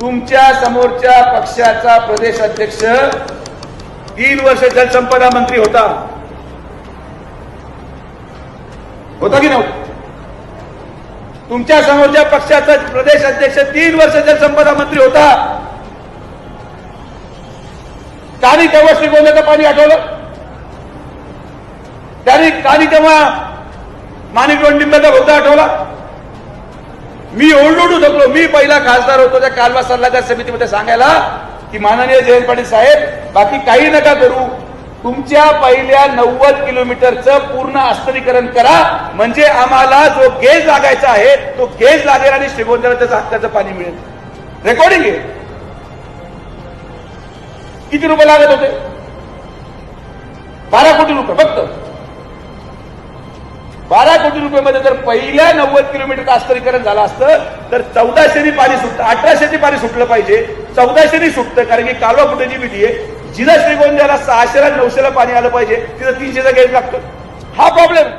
तुमच्या समोरच्या पक्षाचा प्रदेश अध्यक्ष तीन वर्ष जलसंपदा मंत्री होता. होता की नव्हता? तुमच्या समोरच्या पक्षाचा प्रदेश अध्यक्ष तीन वर्ष जलसंपदा मंत्री होता. त्यांनी तेव्हा श्रीगोंद्याचं पाणी आठवलं? त्यांनी कानी तेव्हा माणिक लिंबाचा होता आठवला? मी ओरडून थकलो मी पहिला खासदार होतो त्या कालवा सल्लागार समितीमध्ये सांगायला की माननीय जयंत पाटील साहेब बाकी काही नका करू. तुमच्या पहिल्या नव्वद किलोमीटरचं पूर्ण अस्तरीकरण करा. म्हणजे आम्हाला जो गेज लागायचा आहे तो गेज लागेल आणि श्रीगोंद्याला त्याचं हक्काचं पाणी मिळेल. रेकॉर्डिंग आहे? किती रुपये लागत होते? बारा कोटी रुपये फक्त. बारा कोटी रुपयामध्ये जर पहिल्या नव्वद किलोमीटर अस्तरीकरण झालं असतं तर चौदाशेनी पाणी सुटतं अठराशेनी पाणी सुटलं पाहिजे. चौदाशेनी सुटतं कारण की कालवा कुठेची विधी आहे. जिला श्रीगोंद्याला सहाशेला नऊशेला पाणी आलं पाहिजे तिथं तीनशेचा गेट लागतो. हा प्रॉब्लेम